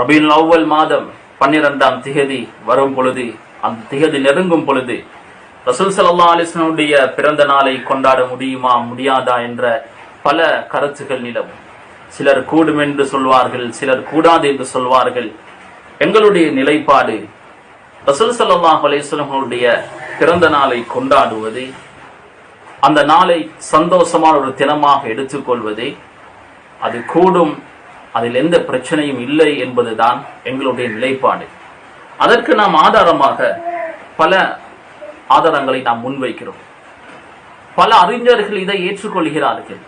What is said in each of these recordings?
ரபீல் அவ்வல் மாதம் பன்னிரெண்டாம் திகதி வரும் பொழுது அந்த திகதி நெருங்கும் பொழுது ரசூல் சல்லா அலிஸ்லனுடைய பிறந்த நாளை கொண்டாட முடியுமா முடியாதா என்ற பல கருத்துக்கள் நிலவும். சிலர் கூடும் என்று சொல்வார்கள் சிலர் கூடாது என்று சொல்வார்கள். எங்களுடைய நிலைப்பாடு ரசூல் சல்லாஹ் அலிஸ்லனுடைய பிறந்த நாளை கொண்டாடுவது அந்த நாளை சந்தோஷமான ஒரு தினமாக எடுத்துக்கொள்வது அது கூடும் அதில் எந்த பிரச்சனையும் இல்லை என்பதுதான் எங்களுடைய நிலைப்பாடு. அதற்கு நாம் ஆதாரமாக பல ஆதாரங்களை நாம் முன்வைக்கிறோம். பல அறிஞர்கள் இதை ஏற்றுக்கொள்கிறார்கள்.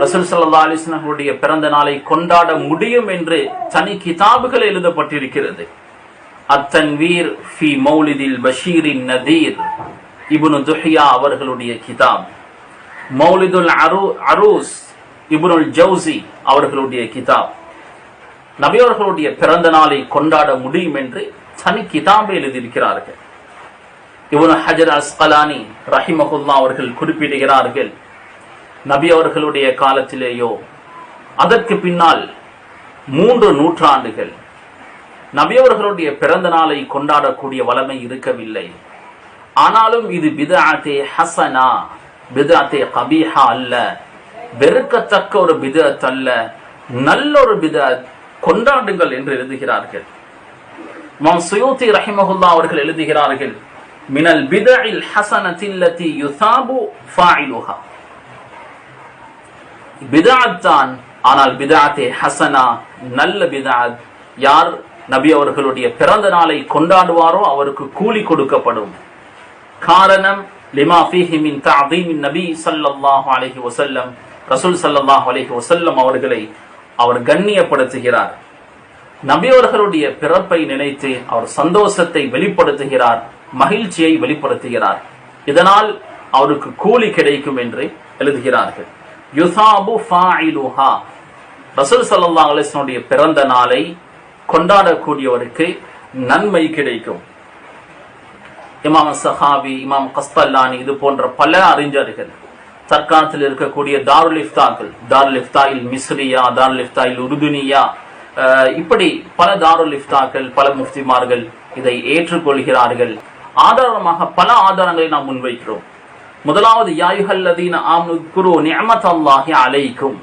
ரசூல் சல்லா அலிஸ்னர்களுடைய பிறந்த நாளை கொண்டாட முடியும் என்று தனி கிதாபுகள் எழுதப்பட்டிருக்கிறது. அத்தன்வீர் ஃபி மௌலிதில் பஷீரின் நதீர் இபுனு துஹியா அவர்களுடைய கிதாப். மௌலிதுல் அரு அரூஸ் இபுனுல் ஜவுசி அவர்களுடைய கிதாப். நபியவர்களுடைய பிறந்த நாளை கொண்டாட முடியும் என்று தனி கிதாபை எழுதியிருக்கிறார்கள். இவனு ஹஜர் அஸ்கலானி ரஹிமகுல்லா அவர்கள் குறிப்பிடுகிறார்கள் நபி அவர்களுடைய காலத்திலேயோ அதற்கு பின்னால் மூன்று நூற்றாண்டுகள் நபி அவர்களுடைய பிறந்த நாளை கொண்டாடக்கூடிய வளமை இருக்கவில்லை. ஆனாலும் இது பிதாத்தே ஹசனா பிதாத்தே கபீஹா அல்ல. வெறுக்கத்தக்க ஒரு பிதத் அல்ல நல்ல ஒரு பிதத் கொண்டாடுங்கள் என்று எழுதுகிறார்கள். மாம் சுயூத்தி ரஹிமஹுல்லா அவர்கள் எழுதுகிறார்கள் மினல் பிதில் ஹசனத்தில்லதி யுசாபு ஃபாயிலுஹா. பிதாத் தான் ஆனால் பிதாத்தே ஹசனா நல்ல பிதாத் யார் நபி அவர்களுடைய பிறந்த நாளை கொண்டாடுவாரோ அவருக்கு கூலி கொடுக்கப்படும். காரணம் லிமா ஃபீஹி மின் தஅதீமின் நபி ஸல்லல்லாஹு அலைஹி வஸல்லம் ரசூல் சல்லாஹ் அலைஹி வசல்லம் அவர்களை அவர் கண்ணியப்படுத்துகிறார். நபியவர்களுடைய பிறப்பை நினைத்து அவர் சந்தோஷத்தை வெளிப்படுத்துகிறார் மகிழ்ச்சியை வெளிப்படுத்துகிறார். இதனால் அவருக்கு கூலி கிடைக்கும் என்று எழுதுகிறார்கள். யுசாபு ஃபாயிலுஹா. ரசூல் சல்லா அலைஹி பிறந்த நாளை கொண்டாடக்கூடியவருக்கு நன்மை கிடைக்கும். இமாம் சஹாபி இமாம் கஸ்தல்லானி இது போன்ற பல அறிஞர்கள் தற்காலத்தில் இருக்கக்கூடிய தாருல் இஃப்தாக்கள் தாருல் இஃப்தாயில் மிஸ்ரியா தாருல் இஃப்தாயில் உருதுனியா அஹ், இப்படி பல தாருல் இஃப்தாக்கள் பல முஃப்திமார்கள் இதை ஏற்றுக்கொள்கிறார்கள். ஆதாரமாக பல ஆதாரங்களை நாம் முன்வைக்கிறோம். முதலாவது யாயுஹல்லதீன ஆம்னு குரு அல்லாஹி அலைக்கும்.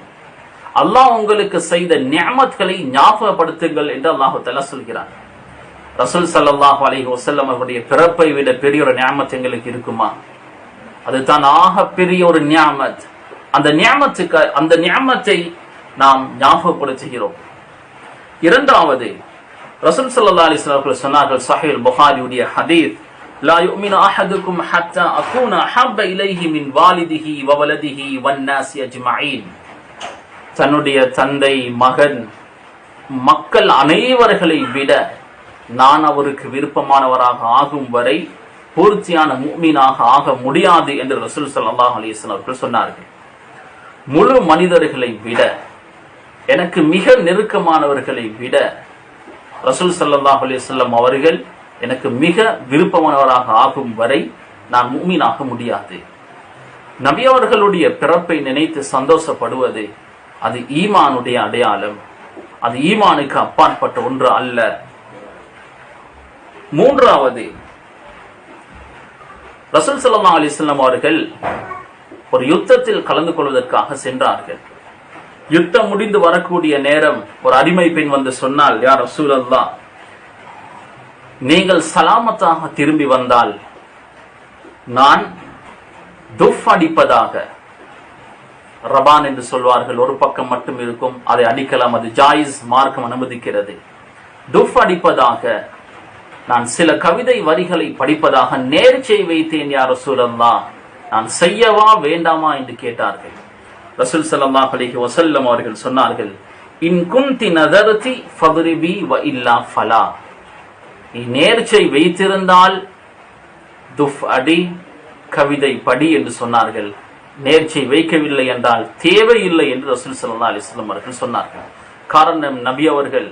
அல்லாஹ் உங்களுக்கு செய்த நியமத்களை ஞாபகப்படுத்துங்கள் என்று அல்லாஹு தஆலா சொல்கிறார் ரசூல் சல்லாஹ் அலைஹி வசல்லம் அவருடைய பிறப்பை விட பெரிய ஒரு நியமத் எங்களுக்கு இருக்குமா? அதுதான் ஆக பெரிய ஒரு நியாமத். அந்த நியமத்துக்கு அந்த நியமத்தை நாம் ஞாபகப்படுத்துகிறோம். இரண்டாவது ரசூல் சல்லா அலைஹி வஸல்லம் அவர்கள் சொன்னார்கள் சஹீஹ் புகாரியுடைய ஹதீஸ் லா யுமினு அஹதுக்கும் ஹத்தா அகூன அஹப்ப இலைஹி மின் வாலிதிஹி வவலதிஹி வலதிஹி வன் அஜ்மஈன். தன்னுடைய தந்தை மகன் மக்கள் அனைவர்களை விட நான் அவருக்கு விருப்பமானவராக ஆகும் வரை பூர்த்தியான மூமீனாக ஆக முடியாது என்று ரசூல் சல்லாஹ் அலிஸ்லாம் அவர்கள் சொன்னார்கள். முழு மனிதர்களை விட எனக்கு மிக நெருக்கமானவர்களை விட ரசூல் சல்லாஹ் அலிஸ்லாம் அவர்கள் எனக்கு மிக விருப்பமானவராக ஆகும் வரை நான் மூமீனாக முடியாது. நபி அவர்களுடைய பிறப்பை நினைத்து சந்தோஷப்படுவது அது ஈமானுடைய அடையாளம். அது ஈமானுக்கு அப்பாற்பட்ட ஒன்று அல்ல. மூன்றாவது ரசூல் சல்லா அலிஸ்லாம் அவர்கள் ஒரு யுத்தத்தில் கலந்து கொள்வதற்காக சென்றார்கள். யுத்தம் முடிந்து வரக்கூடிய நேரம் ஒரு அடிமை பெண் வந்து சொன்னால் யார் ரசூல் நீங்கள் சலாமத்தாக திரும்பி வந்தால் நான் துஃப் அடிப்பதாக ரபான் என்று சொல்வார்கள். ஒரு பக்கம் மட்டும் இருக்கும் அதை அடிக்கலாம். அது ஜாயிஸ் மார்க்கம் அனுமதிக்கிறது. துஃப் அடிப்பதாக நான் சில கவிதை வரிகளை படிப்பதாக நேர்ச்சை வைத்தேன் யார் ரசூலல்லா நான் செய்யவா வேண்டாமா என்று கேட்டார்கள். ரசூல் சல்லா அலிஹி வசல்லம் அவர்கள் சொன்னார்கள் இன்குந்தி குந்தி நதர்தி வ இல்லா ஃபலா. நீ நேர்ச்சை வைத்திருந்தால் துஃப் அடி கவிதை படி என்று சொன்னார்கள். நேர்ச்சை வைக்கவில்லை என்றால் தேவையில்லை என்று ரசூல் சல்லா அலிஸ்லம் அவர்கள் சொன்னார்கள். காரணம் நபி அவர்கள்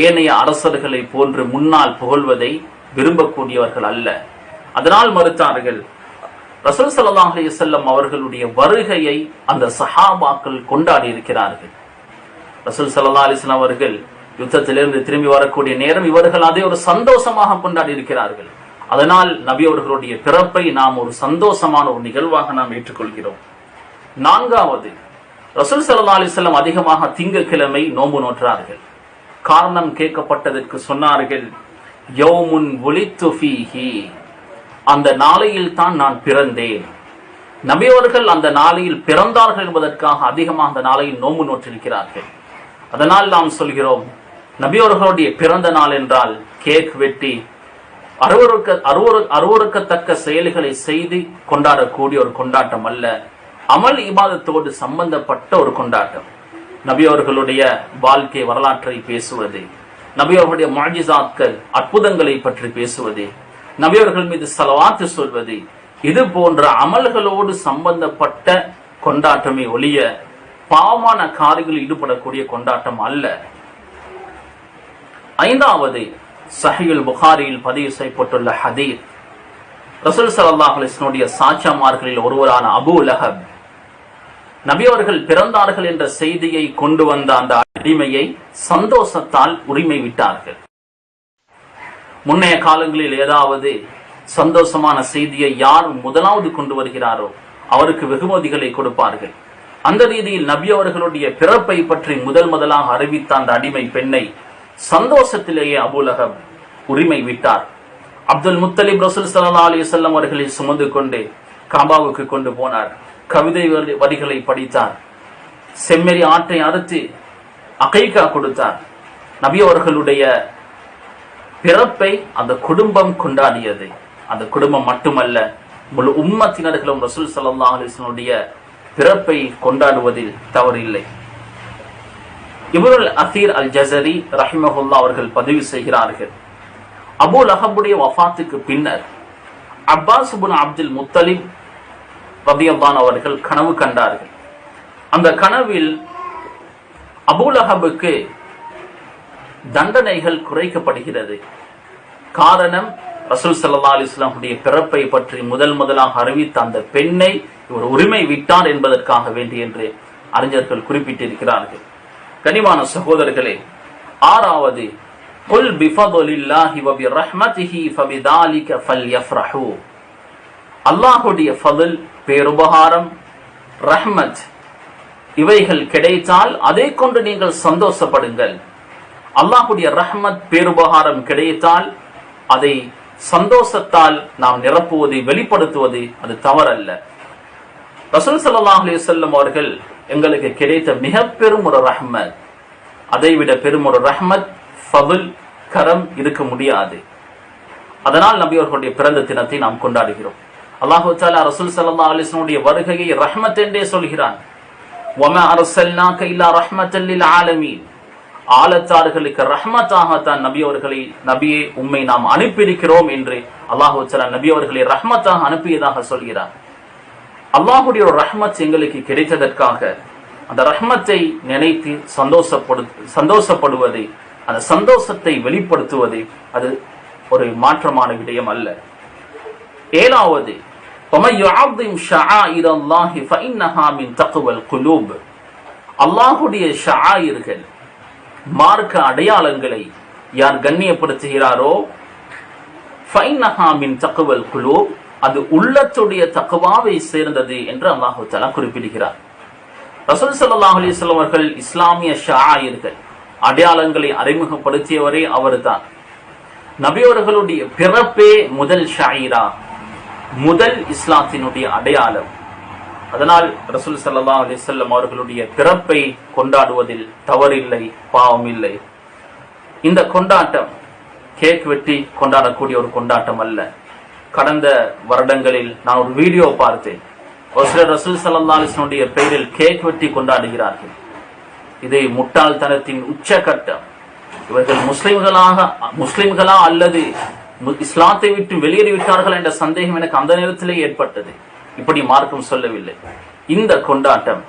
ஏனைய அரசர்களை போன்று முன்னால் புகழ்வதை விரும்பக்கூடியவர்கள் அல்ல. அதனால் மறுத்தார்கள் ரசூல் சல்லா அலைஹி அவர்களுடைய வருகையை அந்த சஹாபாக்கள் கொண்டாடி இருக்கிறார்கள். ரசூல் சல்லா அலிஸ்லாம் அவர்கள் யுத்தத்திலிருந்து திரும்பி வரக்கூடிய நேரம் இவர்கள் அதை ஒரு சந்தோஷமாக கொண்டாடி இருக்கிறார்கள். அதனால் நபி அவர்களுடைய பிறப்பை நாம் ஒரு சந்தோஷமான ஒரு நிகழ்வாக நாம் ஏற்றுக்கொள்கிறோம். நான்காவது ரசூல் சல்லா அலிஸ்லாம் அதிகமாக திங்கக்கிழமை நோன்பு நோற்றார்கள். காரணம் கேட்கப்பட்டதற்கு சொன்னார்கள் யோமுன் ஒலித்து அந்த நாளையில் தான் நான் பிறந்தேன். நபியவர்கள் அந்த நாளையில் பிறந்தார்கள் என்பதற்காக அதிகமாக அந்த நாளையில் நோம்பு நோற்றிருக்கிறார்கள். அதனால் நாம் சொல்கிறோம் நபியவர்களுடைய பிறந்த நாள் என்றால் கேக் வெட்டி அருவருக்க அருவரு அருவருக்கத்தக்க செயல்களை செய்து கொண்டாடக்கூடிய ஒரு கொண்டாட்டம் அல்ல அமல் இபாதத்தோடு சம்பந்தப்பட்ட ஒரு கொண்டாட்டம். நபி அவர்களுடைய வாழ்க்கை வரலாற்றை பேசுவது நபி அவர்களுடைய மாஜிசாக்கள் அற்புதங்களை பற்றி பேசுவது நபி அவர்கள் மீது செலவாத்து சொல்வது இது போன்ற அமல்களோடு சம்பந்தப்பட்ட கொண்டாட்டமே ஒழிய பாவமான காரியங்களில் ஈடுபடக்கூடிய கொண்டாட்டம் அல்ல. ஐந்தாவது சஹியுல் புகாரியில் பதிவு செய்யப்பட்டுள்ள ஹதீர் ரசூல் ஸல்லல்லாஹு அலிஸ்னுடைய வஸல்லுடைய ஒருவரான அபு லஹப் நபி அவர்கள் பிறந்தார்கள் என்ற செய்தியை கொண்டு வந்த அந்த அடிமையை சந்தோஷத்தால் உரிமை விட்டார்கள். முன்னைய காலங்களில் ஏதாவது சந்தோஷமான செய்தியை யார் முதலாவது கொண்டு வருகிறாரோ அவருக்கு வெகுமதிகளை கொடுப்பார்கள். அந்த ரீதியில் நபி அவர்களுடைய பிறப்பை பற்றி முதல் முதலாக அறிவித்த அந்த அடிமை பெண்ணை சந்தோஷத்திலேயே அபுலகம் உரிமை விட்டார். அப்துல் முத்தலிப் ரசூல் சல்லா அலி வஸல்லம் அவர்களை சுமந்து கொண்டு காபாவுக்கு கொண்டு போனார். கவிதை வரி- வரிகளை படித்தார். செம்மறி ஆட்டை அறுத்து அகைகா கொடுத்தார். நபி அவர்களுடைய பிறப்பை அந்த குடும்பம் கொண்டாடியது. அந்த குடும்பம் மட்டுமல்ல முழு உம்மத்தினர்களும் ரசூல் சல்லா அலைஹி பிறப்பை கொண்டாடுவதில் தவறில்லை. இப்னுல் அசீர் அல் ஜசரி ரஹிமஹுல்லா அவர்கள் பதிவு செய்கிறார்கள். அபுல் லஹபுடைய வஃபாத்துக்கு பின்னர் அப்பாஸ் அப்துல் முத்தலிப் ரதியல்லான் அவர்கள் கனவு கண்டார்கள். அந்த கனவில் அபுலஹபுக்கு தண்டனைகள் குறைக்கப்படுகிறது. காரணம் ரசூல் சல்லா அலிஸ்லாமுடைய பிறப்பை பற்றி முதல் முதலாக அறிவித்த அந்த பெண்ணை இவர் உரிமை விட்டார் என்பதற்காக வேண்டி என்று அறிஞர்கள் குறிப்பிட்டிருக்கிறார்கள். கனிவான சகோதரர்களே ஆறாவது قل بفضل الله وبرحمته فبذلك فليفرحوا அல்லாஹுடைய ஃபضل பேருபகாரம் ரஹ்மத் இவைகள் கிடைத்தால் அதை கொண்டு நீங்கள் சந்தோஷப்படுங்கள். அல்லாஹுடைய ரஹ்மத் பேருபகாரம் கிடைத்தால் அதை சந்தோஷத்தால் நாம் நிரப்புவது வெளிப்படுத்துவது அது தவறல்ல. ரசூல் சல்லாஹ் அலைஹி அவர்கள் எங்களுக்கு கிடைத்த மிக பெரும் ஒரு ரஹ்மத். அதைவிட பெரும் ஒரு ரஹ்மத் ஃபபுல் கரம் இருக்க முடியாது. அதனால் நபியவர்களுடைய பிறந்த தினத்தை நாம் கொண்டாடுகிறோம். அல்லாஹு தாலா ரசூல் சல்லா அலைஹி வருகையை ரஹ்மத் என்றே சொல்கிறான். வமா ஆலத்தார்களுக்கு ரஹ்மத்தாகத்தான் நபி அவர்களை நபியே உண்மை நாம் அனுப்பியிருக்கிறோம் என்று அல்லாஹு தஆலா நபி அவர்களை ரஹ்மத்தாக அனுப்பியதாக சொல்கிறார் அல்லாஹுடைய ஒரு ரஹ்மத் எங்களுக்கு கிடைத்ததற்காக அந்த ரஹ்மத்தை நினைத்து சந்தோஷப்படு சந்தோஷப்படுவது அந்த சந்தோஷத்தை வெளிப்படுத்துவது அது ஒரு மாற்றமான விடயம் அல்ல. ஏழாவது அல்லாஹுடைய ஷாயிர்கள் மார்க்க அடையாளங்களை யார் கண்ணியப்படுத்துகிறாரோ ஃபைனஹாமின் தக்குவல் குலோ அது உள்ளத்துடைய தக்குவாவை சேர்ந்தது என்று அல்லாஹு தலா குறிப்பிடுகிறார். ரசூல் சல்லாஹ் அலிஸ்லாம் அவர்கள் இஸ்லாமிய ஷாயிர்கள் அடையாளங்களை அறிமுகப்படுத்தியவரே அவர்தான். நபியவர்களுடைய பிறப்பே முதல் ஷாயிரா. முதல் இஸ்லாத்தினுடைய அடையாளம். அதனால் ரசூல் சல்லா அலிசல்லம் அவர்களுடைய பிறப்பை கொண்டாடுவதில் தவறில்லை பாவம் இல்லை. இந்த கொண்டாட்டம் கேக் வெட்டி கொண்டாடக்கூடிய ஒரு கொண்டாட்டம் அல்ல. கடந்த வருடங்களில் நான் ஒரு வீடியோ பார்த்தேன். ஒரு சிலர் ரசூல் சல்லா அலிஸ்லனுடைய பெயரில் கேக் வெட்டி கொண்டாடுகிறார்கள். இது முட்டாள்தனத்தின் உச்சகட்டம். இவர்கள் முஸ்லிம்களாக முஸ்லிம்களா அல்லது இஸ்லாத்தை விட்டு வெளியேறிவிட்டார்கள் என்ற சந்தேகம் எனக்கு அந்த நேரத்திலே ஏற்பட்டது. இப்படி மார்க்கம் சொல்லவில்லை. இந்த கொண்டாட்டம்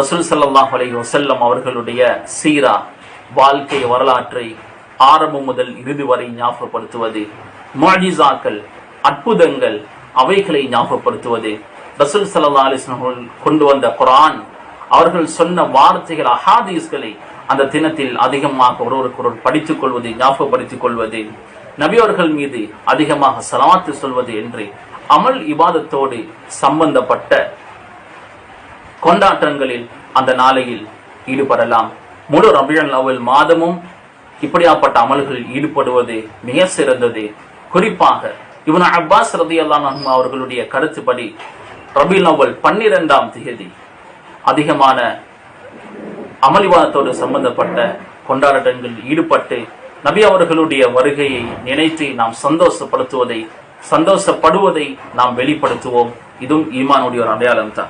ரசூல் சல்லாஹ் அலி வசல்லம் அவர்களுடைய சீரா வாழ்க்கை வரலாற்றை ஆரம்பம் முதல் இறுதி வரை ஞாபகப்படுத்துவது முஅஜிசாக்கள் அற்புதங்கள் அவைகளை ஞாபகப்படுத்துவது ரசூல் சல்லா அலைஹி கொண்டு வந்த குரான் அவர்கள் சொன்ன வார்த்தைகள் அஹாதீஸ்களை அந்த தினத்தில் அதிகமாக ஒருவருக்கு ஒருவர் படித்துக் கொள்வது ஞாபகப்படுத்திக் கொள்வது நபியவர்கள் மீது அதிகமாக சலாத்து சொல்வது என்று அமல் இபாதத்தோடு சம்பந்தப்பட்ட கொண்டாட்டங்களில் அந்த நாளையில் ஈடுபடலாம். முழு ரபியல் அவல் மாதமும் இப்படியாப்பட்ட அமல்களில் ஈடுபடுவது மிக சிறந்தது. குறிப்பாக இவன் அப்பாஸ் ரதி அவர்களுடைய கருத்துப்படி ரபில் நவல் பன்னிரெண்டாம் தேதி அதிகமான அமளிவாதத்தோடு சம்பந்தப்பட்ட கொண்டாட்டங்களில் ஈடுபட்டு நபி அவர்களுடைய வருகையை நினைத்து நாம் சந்தோஷப்படுத்துவதை சந்தோஷப்படுவதை நாம் வெளிப்படுத்துவோம். இதுவும் ஈமானுடைய ஒரு அடையாளம் தான்